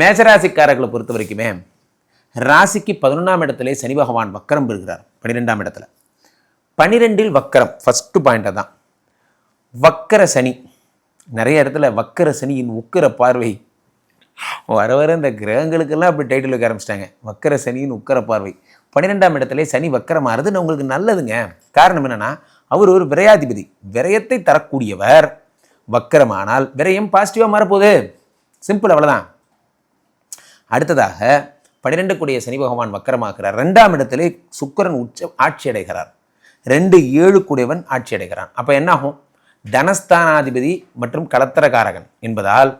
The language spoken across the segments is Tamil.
மேசராசிக்காரர்களை பொறுத்த வரைக்குமே ராசிக்கு பதினொன்றாம் இடத்துல சனி பகவான் வக்கரம் பெறுகிறார். பன்னிரெண்டாம் இடத்துல. பன்னிரெண்டில் வக்கரம் ஃபஸ்ட்டு பாயிண்ட்டை தான் வக்கர சனி. நிறைய இடத்துல வக்கர சனியின் உக்கிர பார்வை. வர வர இந்த கிரகங்களுக்கெல்லாம் அப்படி டைட்டில் வைக்க ஆரம்பிச்சிட்டாங்க. வக்கர சனியின் உக்கர பார்வை. பன்னிரெண்டாம் இடத்துல சனி வக்கரமாகிறது உங்களுக்கு நல்லதுங்க. காரணம் என்னென்னா அவர் ஒரு விரையாதிபதி. விரயத்தை தரக்கூடியவர். வக்கரமானால் விரயம் பாசிட்டிவாக மாறப்போகுது. சிம்பிள் அவ்வளோதான் அடுத்ததாக பன்னிரெண்டு கூடிய சனி பகவான் வக்கரமாக்குறார். ரெண்டாம் இடத்திலே சுக்கரன் உச்ச ஆட்சி அடைகிறார். ரெண்டு ஏழு கூடியவன் ஆட்சி அடைகிறான். அப்போ என்னாகும்? தனஸ்தானாதிபதி மற்றும் கலத்தரகாரகன் என்பதால்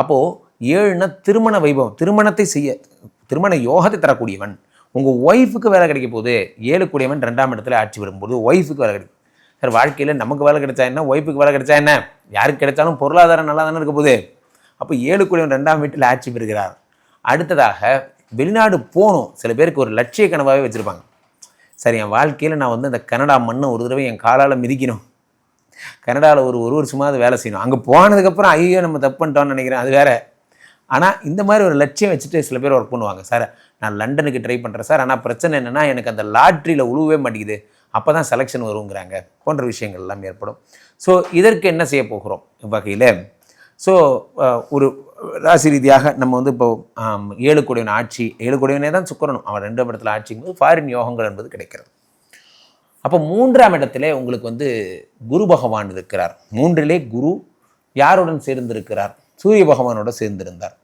அப்போது ஏழுனா திருமண வைபவம் திருமணத்தை செய்ய திருமண யோகத்தை தரக்கூடியவன் உங்கள் ஒய்ஃபுக்கு வேலை கிடைக்க போது ஏழு கூடியவன் ரெண்டாம் இடத்துல ஆட்சி வரும்போது ஒய்ஃபுக்கு வேலை கிடைக்கும். சார் வாழ்க்கையில் நமக்கு வேலை கிடைச்சா என்ன? ஒய்ஃபுக்கு வேலை கிடைச்சா என்ன? யாருக்கு கிடைச்சாலும் பொருளாதாரம் நல்லா தானே இருக்க போகுது. அப்போ ஏழு கூடியவன் ரெண்டாம் வீட்டில் ஆட்சி பெறுகிறார். அடுத்ததாக வெளிநாடு போகணும். சில பேருக்கு ஒரு லட்சிய கனவாகவே வச்சுருப்பாங்க. சரி என் வாழ்க்கையில் நான் வந்து இந்த கனடா மண்ணை ஒரு தடவை என் காலால் மிதிக்கணும். கனடாவில் ஒரு ஒரு வருஷமாவது வேலை செய்யணும். அங்கே போனதுக்கப்புறம் ஐயோ நம்ம தப்பு பண்ணிட்டோம்னு நினைக்கிறேன். அது வேற. ஆனால் இந்த மாதிரி ஒரு லட்சியம் வச்சுட்டு சில பேர் ஒர்க் பண்ணுவாங்க. சார் நான் லண்டனுக்கு ட்ரை பண்ணுறேன் சார் ஆனால் பிரச்சனை என்னென்னா எனக்கு அந்த லாட்ரியில் உழுவே மாட்டேங்குது. அப்போ தான் செலெக்ஷன் வருங்கிறாங்க. போன்ற விஷயங்கள் எல்லாம் ஏற்படும். ஸோ இதற்கு என்ன செய்ய போகிறோம்? வகையில் ஸோ ஒரு ராசி ரீதியாக நம்ம வந்து இப்போ ஏழு கொடியவன் ஆட்சி ஏழு கொடியவனே தான் சுக்கரனும் அவன் ரெண்டாம் இடத்துல ஆட்சிங்கும்போது ஃபாரின் யோகங்கள் என்பது கிடைக்கிறது. அப்போ மூன்றாம் இடத்திலே உங்களுக்கு வந்து குரு பகவான் இருக்கிறார். மூன்றிலே குரு யாருடன் சேர்ந்திருக்கிறார்? சூரிய பகவானோட சேர்ந்திருந்தார்.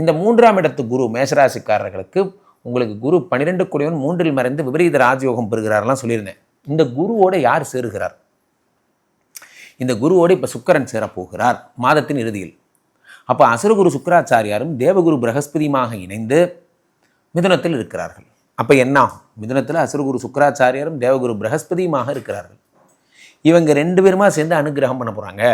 இந்த மூன்றாம் இடத்து குரு மேஷராசிக்காரர்களுக்கு உங்களுக்கு குரு பன்னிரெண்டு கோடிவன் மூன்றில் மறைந்து விபரீத ராஜயோகம் பெறுகிறார்லாம் சொல்லியிருந்தேன். இந்த குருவோட யார் சேருகிறார்? இந்த குருவோடு இப்போ சுக்கரன் சேரப்போகிறார் மாதத்தின் இறுதியில். அப்போ அசுரகுரு சுக்கராச்சாரியாரும் தேவகுரு பிரகஸ்பதியுமாக இணைந்து மிதுனத்தில் இருக்கிறார்கள். அப்போ என்ன ஆகும்? மிதுனத்தில் அசுரகுரு சுக்கராச்சாரியாரும் தேவகுரு பிரகஸ்பதியுமாக இருக்கிறார்கள். இவங்க ரெண்டு பேருமா சேர்ந்து அனுகிரகம் பண்ண போகிறாங்க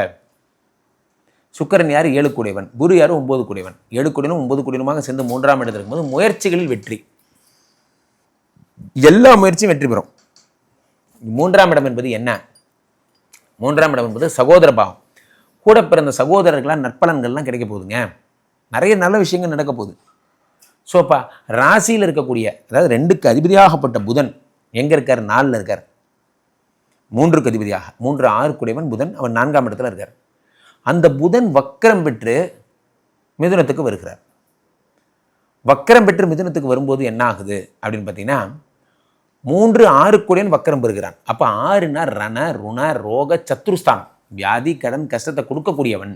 சுக்கரன் யார்? ஏழு கூடையவன். குரு யார்? ஒன்பது கூடையவன். ஏழு கூடியனும் ஒன்பது கூடியனுமாக சேர்ந்து மூன்றாம் இடத்துல இருக்கும்போது முயற்சிகளில் வெற்றி. எல்லா முயற்சியும் வெற்றி பெறும். மூன்றாம் இடம் என்பது என்ன? மூன்றாம் இடம் என்பது சகோதர பாவம். கூட பிறந்த சகோதரர்களால் நற்பலன்கள்லாம் கிடைக்க போகுதுங்க. நிறைய நல்ல விஷயங்கள் நடக்க போகுது. ஸோ அப்போ ராசியில் இருக்கக்கூடிய அதாவது ரெண்டுக்கு அதிபதியாகப்பட்ட புதன் எங்கே இருக்கார்? நாலில் இருக்கார். மூன்றுக்கு அதிபதியாக மூன்று ஆறு புதன் அவர் நான்காம் இடத்துல இருக்கார். அந்த புதன் வக்கரம் பெற்று மிதுனத்துக்கு வருகிறார். வக்கரம் பெற்று மிதுனத்துக்கு வரும்போது என்ன ஆகுது? அப்படின்னு பார்த்தீங்கன்னா மூன்று ஆறு கோடியன் வக்கரம் பெறுகிறான். அப்போ ஆறுனா ரண ருண ரோக சத்ருஸ்தானம். வியாதி கடன் கஷ்டத்தை கொடுக்கக்கூடியவன்.